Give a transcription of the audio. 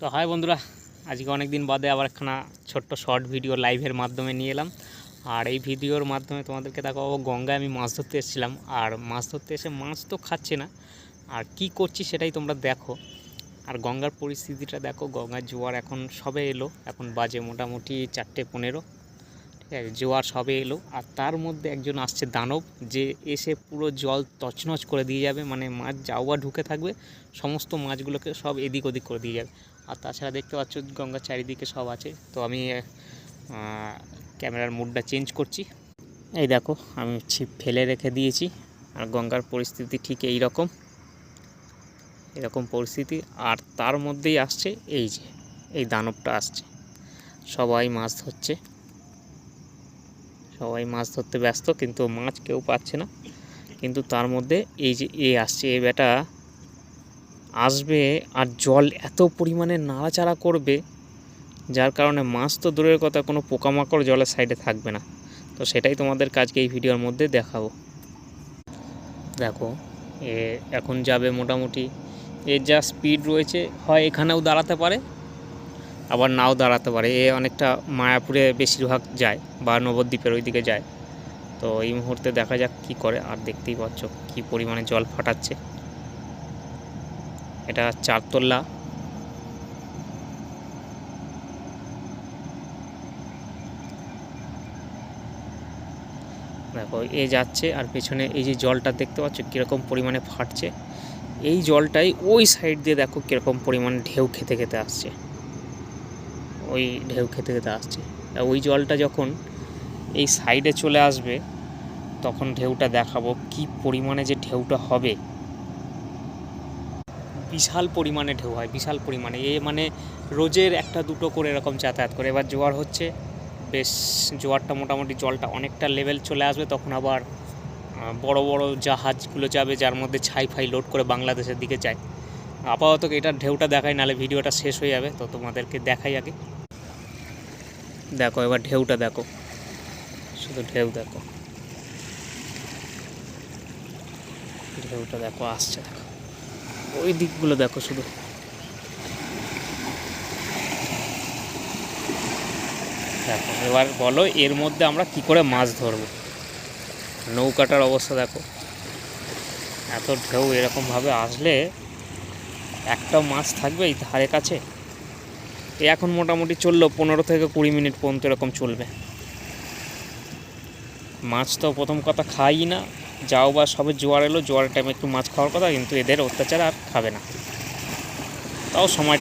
তো হাই বন্ধুরা, আজকে অনেক দিন বাদে আবার একখানা ছোট্ট শর্ট ভিডিও লাইভের মাধ্যমে নিয়ে এলাম। আর এই ভিডিওর মাধ্যমে তোমাদেরকে দেখাবো, গঙ্গায় আমি মাছ ধরতে এসেছিলাম। আর মাছ ধরতে এসে মাছ তো খাচ্ছে না। আর কি করছি সেটাই তোমরা দেখো। আর গঙ্গার পরিস্থিতিটা দেখো, গঙ্গার জোয়ার এখন সবে এলো। এখন বাজে মোটামুটি চারটে পনেরো। জোয়ার সবে এলো। আর তার মধ্যে একজন আসছে দানব, যে এসে পুরো জল তছনছ করে দিয়ে যাবে। মানে মাছ যাওয়া ঢুকে থাকবে, সমস্ত মাছগুলোকে সব এদিক ওদিক করে দিয়ে যাবে। আর তাছাড়া দেখতে পাচ্ছ, গঙ্গার চারিদিকে সব আছে। তো আমি ক্যামেরার মুডটা চেঞ্জ করছি। এই দেখো, আমি ছিপ ফেলে রেখে দিয়েছি। আর গঙ্গার পরিস্থিতি ঠিক এই রকম। এরকম পরিস্থিতি। আর তার মধ্যেই আসছে এই যে, এই দানবটা আসছে। সবাই মাছ ধরছে। সবাই মাছ ধরতে ব্যস্ত, কিন্তু মাছ কেউ পাচ্ছে না। কিন্তু তার মধ্যে এই যে এ আসছে, এ বেটা আসবে আর জল এত পরিমাণে নাড়াচাড়া করবে, যার কারণে মাছ তো দূরের কথা, কোনো পোকামাকড় জলের সাইডে থাকবে না। তো সেটাই তোমাদের কাজকে এই ভিডিওর মধ্যে দেখাবো। দেখো, এ এখন যাবে মোটামুটি। এর যা স্পিড রয়েছে, হয় এখানেও দাঁড়াতে পারে আবার নাও দাঁড়াতে পারে। এ অনেকটা মায়াপুরে বেশিরভাগ যায় বা নবদ্বীপের ওই দিকে যায়। তো এই মুহূর্তে দেখা যাক কি করে। আর দেখতেই পাচ্ছ কি পরিমাণে জল ফাটাচ্ছে। এটা চারতলা। দেখো, এ যাচ্ছে আর পেছনে এই যে জলটা দেখতে পাচ্ছ কীরকম পরিমাণে ফাটছে। এই জলটাই ওই সাইড দিয়ে দেখো কীরকম পরিমাণে ঢেউ খেতে খেতে আসছে। ওই ঢেউ খেতে খেতে আসছে। ওই জলটা যখন এই সাইডে চলে আসবে, তখন ঢেউটা দেখাবো কি পরিমাণে যে ঢেউটা হবে। বিশাল পরিমাণে ঢেউ হয়, বিশাল পরিমাণে। এ মানে রোজের একটা দুটো করে এরকম যাতায়াত করে। এবার জোয়ার হচ্ছে, বেশ জোয়ারটা মোটামুটি জলটা অনেকটা লেভেল চলে আসবে, তখন আবার বড় বড় জাহাজগুলো যাবে, যার মধ্যে ছাই ফাই লোড করে বাংলাদেশের দিকে যায়। আপাতত এটার ঢেউটা দেখাই, নাহলে ভিডিওটা শেষ হয়ে যাবে। তো তোমাদেরকে দেখাই আগে। দেখো, এবার ঢেউটা দেখো। শুধু ঢেউ দেখো। ঢেউটা দেখো, আসছে, দেখো। ওই দিকগুলো দেখো শুধু। দেখো, এবার বলো, এর মধ্যে আমরা কি করে মাছ ধরবো? নৌকাটার অবস্থা দেখো। এত ঢেউ এরকমভাবে আসলে একটা মাছ থাকবে এই ধারে কাছে? এখন মোটামুটি চলল, পনেরো থেকে কুড়ি মিনিট পর্যন্ত এরকম চলবে। মাছ তো প্রথম কথা খাই না, যাও বা সবে জোয়ার এলো, জোয়ারের টাইমে একটু মাছ খাওয়ার কথা, কিন্তু এদের অত্যাচার আর খাবে না। তাও সময়